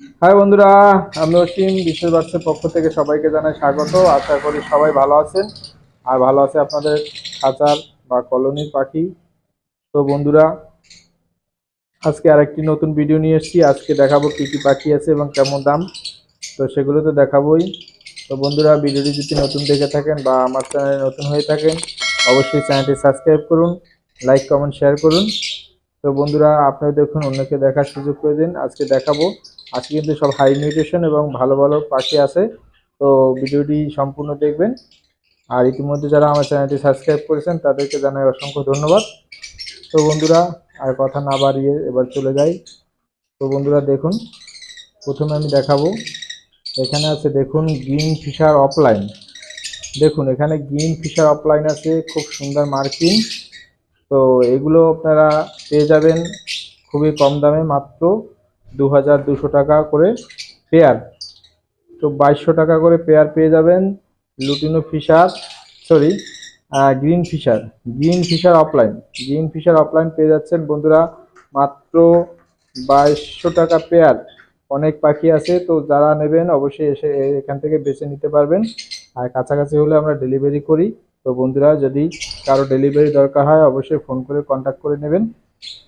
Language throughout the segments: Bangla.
হাই বন্ধুরা আমি অসীম বিশেষ বার্সের পক্ষ থেকে সবাইকে জানাই স্বাগত। আশা করি সবাই ভালো আছেন। আর ভালো আছে আপনাদের খাঁচার বা কলোনির পাখি। তো বন্ধুরা, আজকে আরেকটি নতুন ভিডিও নিয়ে এসেছি। আজকে দেখাবো কী কী পাখি আছে এবং কেমন দাম। তো সেগুলো তো দেখাবোই। তো বন্ধুরা, ভিডিওটি যদি নতুন দেখে থাকেন বা আমার চ্যানেলে নতুন হয়ে থাকেন, অবশ্যই চ্যানেলটি সাবস্ক্রাইব করুন, লাইক, কমেন্ট, শেয়ার করুন। তো বন্ধুরা, আপনারা দেখুন, অন্যকে দেখার সুযোগ করে দিন। আজকে দেখাবো আজকে কিন্তু সব হাই মিউটেশন এবং ভালো ভালো পাখি আছে। তো ভিডিওটি সম্পূর্ণ দেখবেন। আর ইতিমধ্যে যারা আমার চ্যানেলটি সাবস্ক্রাইব করেছেন, তাদেরকে জানাই অসংখ্য ধন্যবাদ। তো বন্ধুরা, আর কথা না বাড়িয়ে এবার চলে যাই। তো বন্ধুরা, দেখুন, প্রথমে আমি দেখাবো। এখানে আছে, দেখুন, গ্রিন ফিশার অফলাইন দেখুন, এখানে গ্রিন ফিশার অফলাইন আছে, খুব সুন্দর মার্কিং তো এগুলো আপনারা পেয়ে যাবেন খুবই কম দামে মাত্র। দু টাকা করে পেয়ার তো বাইশশো টাকা করে পেয়ার পেয়ে যাবেন lutino fischer sorry green fischer green fischer opaline green fischer opaline পেয়ে যাচ্ছেন বন্ধুরা মাত্র বাইশশো টাকা পেয়ার অনেক পাখি আছে, তো যারা নেবেন অবশ্যই এসে এখান থেকে বেছে নিতে পারবেন। আর কাছাকাছি হলে আমরা ডেলিভারি করি। তো বন্ধুরা যদি কারও ডেলিভারি দরকার হয়, অবশ্যই ফোন করে কন্ট্যাক্ট করে নেবেন।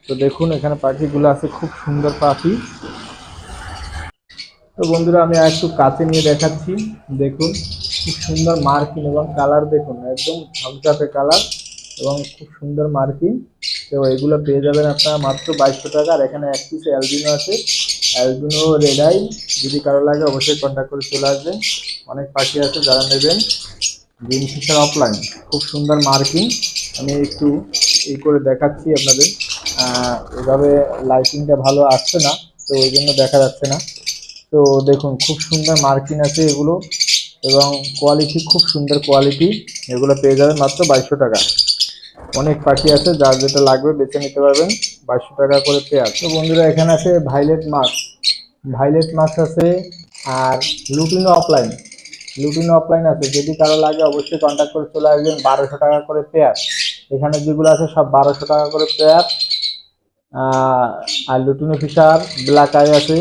তো দেখুন, এখানে পাখিগুলো আছে, খুব সুন্দর পাখি। তো বন্ধুরা, আমি একটু কাছে নিয়ে দেখাচ্ছি। দেখুন, খুব সুন্দর মার্কিং এবং কালার দেখুন, একদম ঝকঝকে কালার এবং খুব সুন্দর মার্কিং। তো এগুলো পেয়ে যাবেন আপনারা মাত্র বাইশশো টাকা, আর এখানে এক পিস অ্যালবিনো আছে। অ্যালবিনো রেডাই যদি কারও লাগে অবশ্যই কন্ট্যাক্ট করে চলে আসবেন। অনেক পাখি আছে যারা নেবেন। গ্রিন ফিশার অফলাইন খুব সুন্দর মার্কিং। আমি একটু এই করে দেখাচ্ছি আপনাদের। এভাবে লাইটিংটা ভালো আসছে না, তো ওই জন্য দেখা যাচ্ছে না। তো দেখুন, খুব সুন্দর মার্কিং আছে এগুলো এবং কোয়ালিটি খুব সুন্দর কোয়ালিটি এগুলো পেয়ে যাবেন মাত্র বাইশশো টাকা। অনেক পাখি আছে, যার যেটা লাগবে বেছে নিতে পারবেন, বাইশশো টাকা করে পেয়ার তো বন্ধুরা, এখানে আছে ভাইলেট মাছ ভাইলেট মাছ আছে আর লুটিনো অফলাইন লুটিনো অফলাইন আছে, যদি কারও লাগে অবশ্যই কন্ট্যাক্ট করে চলে আসবেন, বারোশো টাকা করে পেয়ার এখানে যেগুলো আছে সব বারোশো টাকা করে পেয়ার আর লুটিনো ফিশার ব্ল্যাক আই আছে,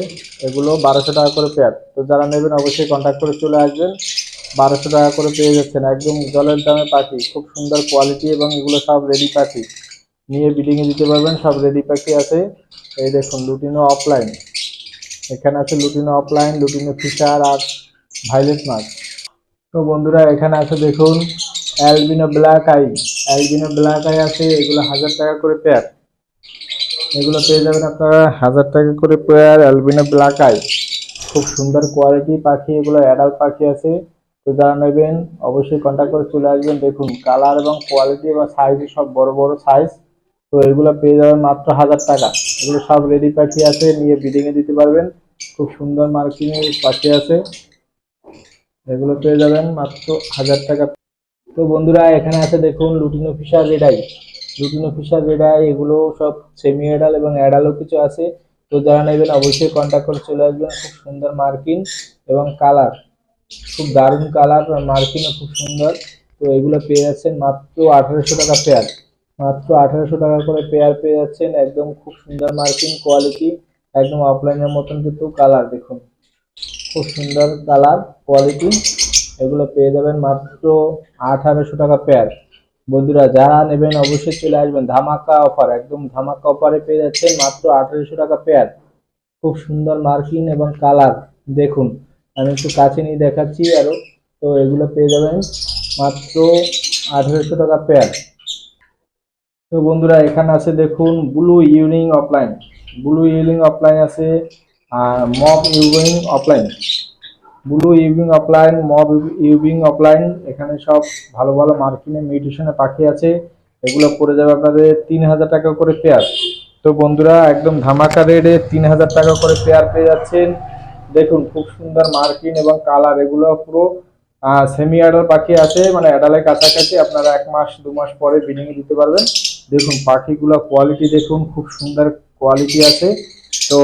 এগুলো বারোশো টাকা করে পেয়ার তো যারা নেবেন অবশ্যই কন্ট্যাক্ট করে চলে আসবেন। বারোশো টাকা করে পেয়ে যাচ্ছেন। একদম জলের দামে পাখি, খুব সুন্দর কোয়ালিটি এবং এগুলো সব রেডি পাখি। নিয়ে বিডিংয়ে দিতে পারবেন, সব রেডি পাখি আছে। এই দেখুন, লুটিনো অফলাইন এখানে আছে লুটিনো অফলাইন লুটিনো ফিশার আর ভাইলেট মাছ তো বন্ধুরা, এখানে আছে দেখুন albino black eye albino black eye আছে, এগুলো হাজার টাকা করে পেয়ার এগুলো পেয়ে যাবেন আপনারা হাজার টাকা করে পেয়ার অ্যালবিনো ব্ল্যাক আই। খুব সুন্দর কোয়ালিটি পাখি, এগুলো অ্যাডাল্ট পাখি আছে। তো যারা নেবেন, অবশ্যই কন্ট্যাক্ট করে চলে আসবেন। দেখুন কালার এবং কোয়ালিটি এবং সাইজ সব বড় বড় সাইজ তো এগুলো পেয়ে যাবেন মাত্র হাজার টাকা। এগুলো সব রেডি পাখি আছে, নিয়ে বিডিংয়ে দিতে পারবেন। খুব সুন্দর মার্কিংয়ের পাখি আছে। এগুলো পেয়ে যাবেন মাত্র হাজার টাকা। তো বন্ধুরা, এখানে আছে দেখুন lutino fischer red eye lutino fischer red eye এগুলো সব সেমি অ্যাডাল এবং অ্যাডালও কিছু আছে। তো যারা নেবেন অবশ্যই কন্ট্যাক্ট করে চলে আসবেন। খুব সুন্দর মার্কিং এবং কালার খুব দারুণ কালার মার্কিংও খুব সুন্দর। তো এগুলো পেয়ে যাচ্ছেন মাত্র আঠারোশো টাকা পেয়ার মাত্র আঠারোশো টাকা করে পেয়ার পেয়ে যাচ্ছেন। একদম খুব সুন্দর মার্কিং কোয়ালিটি একদম অফলাইনের মতন কিন্তু কালার দেখুন। খুব সুন্দর কালার কোয়ালিটি এগুলো পেয়ে যাবেন মাত্র আঠারোশো টাকা পেয়ার বন্ধুরা, যারা নেবেন অবশ্যই চলে আসবেন। ধামাকা অফার, একদম ধামাকা অফারে পেয়ে যাচ্ছেন মাত্র আঠারোশো টাকা পেয়ার। খুব সুন্দর মার্কিং এবং কালার, দেখুন। আমি একটু কাছে নিয়ে দেখাচ্ছি আরও তো এগুলো পেয়ে যাবেন মাত্র আঠারোশো টাকা পেয়ার। তো বন্ধুরা, এখানে আছে দেখুন ব্লু ইউনিং অফলাইন। ব্লু ইউনিং অফলাইন আছে, আর মব ইউনিং অফলাইন। ব্লু ইউবিং অফলাইন মব ইউবিং অফলাইন এখানে সব ভালো ভালো মার্কিনে মিউটেশনে পাখি আছে। এগুলো পড়ে যাবে আপনাদের তিন হাজার টাকা করে পেয়ার তো বন্ধুরা, একদম ধামাকা রেটে তিন হাজার টাকা করে পেয়ার পেয়ে যাচ্ছেন। দেখুন, খুব সুন্দর মার্কিন এবং কালার এগুলো পুরো সেমি অ্যাডাল পাখি আছে। মানে অ্যাডালের কাছাকাছি আপনারা এক মাস, দু মাস পরে বিডিংয়ে দিতে পারবেন। দেখুন, পাখিগুলো কোয়ালিটি দেখুন, খুব সুন্দর কোয়ালিটি আছে। তো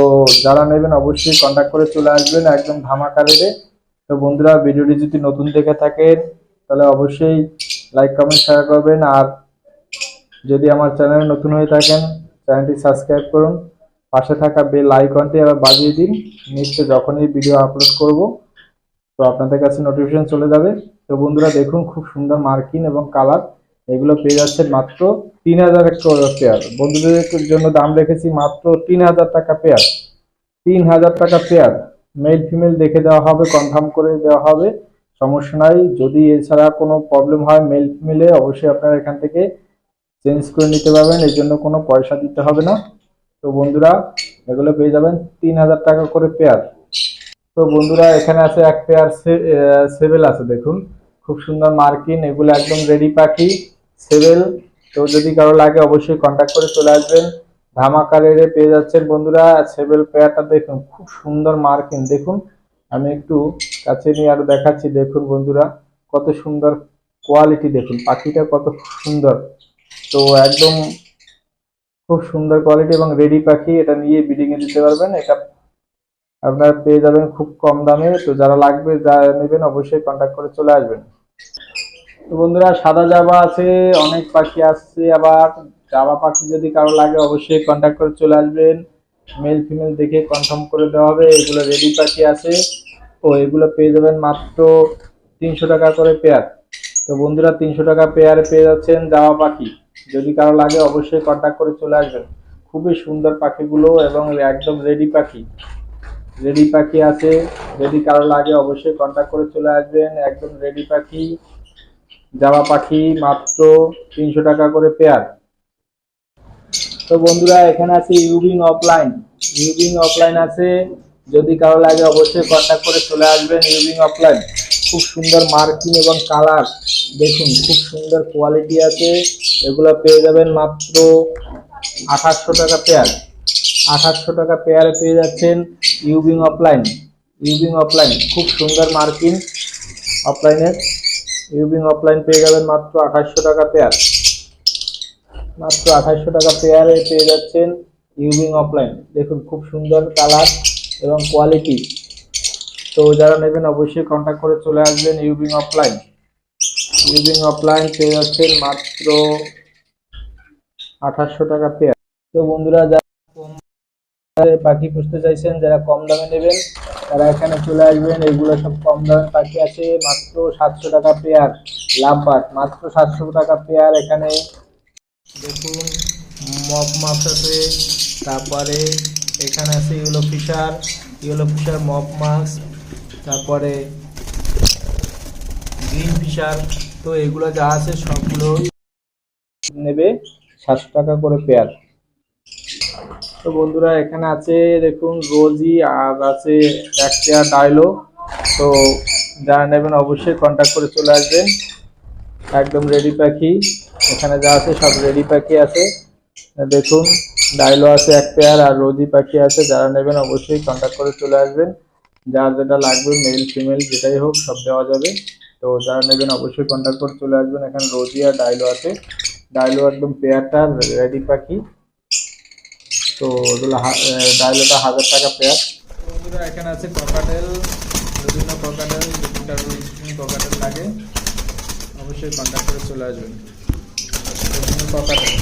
যারা নেবেন অবশ্যই কন্ট্যাক্ট করে চলে আসবেন একদম ধামাকা রেটে তো বন্ধুরা, ভিডিওটি যদি নতুন দেখে থাকেন, তাহলে অবশ্যই লাইক কমেন্ট শেয়ার করবেন। আর যদি আমার চ্যানেল নতুন হয়ে থাকেন চ্যানেলটি সাবস্ক্রাইব করুন। পাশে থাকা বেল আইকনটি আবার বাজিয়ে দিন। নিশ্চয় যখনই ভিডিও আপলোড করব, তো আপনাদের কাছে নোটিফিকেশন চলে যাবে। তো বন্ধুরা, দেখুন খুব সুন্দর মার্কিং এবং কালার এগুলো পেয়ে যাচ্ছেন মাত্র তিন হাজার পেয়ার বন্ধুদের জন্য দাম রেখেছি মাত্র তিন হাজার টাকা পেয়ার তিন হাজার টাকা পেয়ার মেল ফিমেল দেখে দেওয়া হবে কনফার্ম করে দেওয়া হবে। সমস্যা নাই। যদি এছাড়া কোনো প্রবলেম হয় মেল ফিমেলে অবশ্যই আপনারা এখান থেকে চেঞ্জ করে নিতে পারবেন। এর জন্য কোনো পয়সা দিতে হবে না। তো বন্ধুরা, এগুলো পেয়ে যাবেন তিন হাজার টাকা করে পেয়ার তো বন্ধুরা, এখানে আছে এক পেয়ার সেভেল আছে, দেখুন। খুব সুন্দর মার্কিন, এগুলো একদম রেডি পাখি সেভেল তো যদি কারও লাগে, অবশ্যই কন্ট্যাক্ট করে চলে আসবেন। ধামাকা রেটে পেয়ে যাচ্ছেন বন্ধুরা। সেভেল পেয়ারটা দেখুন, খুব সুন্দর মার্কিন দেখুন, আমি একটু কাছে নিয়ে আরও দেখাচ্ছি। দেখুন বন্ধুরা, কত সুন্দর কোয়ালিটি দেখুন। পাখিটা কত সুন্দর। তো একদম খুব সুন্দর কোয়ালিটি এবং রেডি পাখি। এটা নিয়ে ব্রিডিং এ দিতে পারবেন। এটা আপনারা পেয়ে যাবেন খুব কম দামে। তো যারা লাগবে যারা নেবেন, অবশ্যই কন্ট্যাক্ট করে চলে আসবেন। তো বন্ধুরা, সাদা জাবা আছে, অনেক পাখি আসছে আবার। জাবা পাখি যদি কারও লাগে, অবশ্যই কন্ট্যাক্ট করে চলে আসবেন। মেল ফিমেল দেখে কনফার্ম করে দেওয়া হবে। এগুলো রেডি পাখি আছে। ও, এগুলো পেয়ে যাবেন মাত্র তিনশো টাকা করে পেয়ার তো বন্ধুরা, তিনশো টাকা পেয়ারে পেয়ে যাচ্ছেন জাবা পাখি। যদি কারও লাগে, অবশ্যই কন্ট্যাক্ট করে চলে আসবেন। খুবই সুন্দর পাখিগুলো এবং একদম রেডি পাখি। রেডি পাখি আছে। যদি কারও লাগে, অবশ্যই কন্ট্যাক্ট করে চলে আসবেন। একদম রেডি পাখি। জামা পাখি মাত্র তিনশো টাকা করে পেয়ার তো বন্ধুরা, এখানে আছে ইউবিং অফলাইন ইউবিং অফলাইন আছে। যদি কারও লাগে অবশ্যই কন্ট্যাক্ট করে চলে আসবেন ইউবিং অফলাইন খুব সুন্দর মার্কিং এবং কালার দেখুন, খুব সুন্দর কোয়ালিটি আছে। এগুলো পেয়ে যাবেন মাত্র আঠাশশো টাকা পেয়ার আঠাশশো টাকা পেয়ারে পেয়ে যাচ্ছেন ইউবিং অফলাইন ইউবিং অফলাইন খুব সুন্দর মার্কিং অফলাইনের ইউবিং অফলাইন পেয়ে যাবেন মাত্র আঠাশশো টাকা পেয়ার মাত্র আঠাশশো টাকা পেয়ারে পেয়ে যাচ্ছেন ইউবিং অফলাইন দেখুন, খুব সুন্দর কালার এবং কোয়ালিটি তো যারা নেবেন, অবশ্যই কন্ট্যাক্ট করে চলে আসবেন ইউবিং অফলাইন ইউবিং অফলাইন পেয়ে যাচ্ছেন মাত্র আঠাশশো টাকা পেয়ার তো বন্ধুরা, যারা পাখি পুষতে চাইছেন, যারা কম দামে নেবেন, তারা এখানে চলে আসবেন। এগুলো সব কম দামে পাখি আছে, মাত্র সাতশো টাকা পেয়ার লাভবাট মাত্র সাতশো টাকা পেয়ার এখানে দেখুন মপ মাছ আছে, তারপরে এখানে আছে ইউলো ফিশার ইউলো ফিশার মপ মাছ তারপরে গ্রিন ফিশার তো এগুলো যা আছে সবগুলোই নেবে সাতশো টাকা করে পেয়ার তো বন্ধুরা, এখানে আছে, দেখুন রোজি আর আছে এক পেয়ার ডাইলো তো যারা নেবেন, অবশ্যই কন্ট্যাক্ট করে চলে আসবেন। একদম রেডি পাখি এখানে যা আছে সব রেডি পাখি আছে। দেখুন ডাইলো আছে এক পেয়ার আর রোজি পাখি আছে। যারা নেবেন অবশ্যই কন্ট্যাক্ট করে চলে আসবেন। যার যেটা লাগবে মেল ফিমেল যেটাই হোক, সব দেওয়া যাবে। তো যারা নেবেন অবশ্যই কন্ট্যাক্ট করে চলে আসবেন। এখানে রোজি আর ডাইলো আছে। ডাইলো একদম পেয়ারটা রেডি পাখি। তো ওগুলো ডাইলোটা হাজার টাকা পেয়ার এখানে আছে ককাটেল বিভিন্ন ককাটেল ককাটেল লাগে। অবশ্যই কন্ট্যাক্ট করে চলে আসবেন। ককাটেল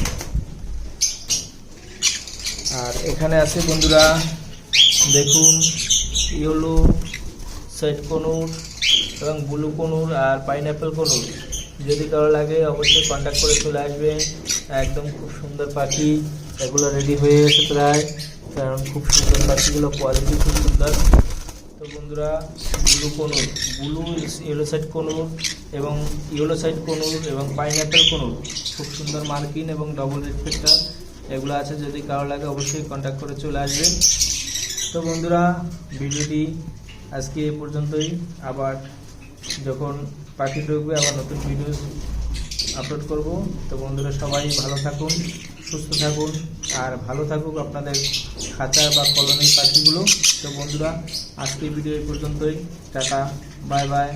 আর এখানে আছে বন্ধুরা, দেখুন, ইয়েলো সেট কনুর এবং ব্লু কনুর আর পাইনঅ্যাপেল কনুর। যদি কারও লাগে, অবশ্যই কন্ট্যাক্ট করে চলে আসবেন একদম খুব সুন্দর পাখি, এগুলো রেডি হয়ে গেছে প্রায়। কারণ খুব সুন্দর পাখিগুলো কোয়ালিটি খুব সুন্দর। তো বন্ধুরা, blue colour blue yellow side colour এবং ইয়েলো সাইড কনুর এবং পাইনঅ্যাপেল কনুর খুব সুন্দর মার্কিন এবং ডবল রেড এগুলো আছে, যদি কারও লাগে অবশ্যই কন্ট্যাক্ট করে চলে আসবেন। তো বন্ধুরা, ভিডিওটি আজকে এই পর্যন্তই। আবার যখন পাখি ঢুকবে, আবার নতুন ভিডিও আপলোড করব। তো বন্ধুরা, সবাই ভালো থাকুন, সুস্থ থাকুন। আর ভালো থাকুক আপনাদের খাঁচা বা কলোনির পাখিগুলো। তো বন্ধুরা আজকে ভিডিও এই পর্যন্তই। Tata, bye bye.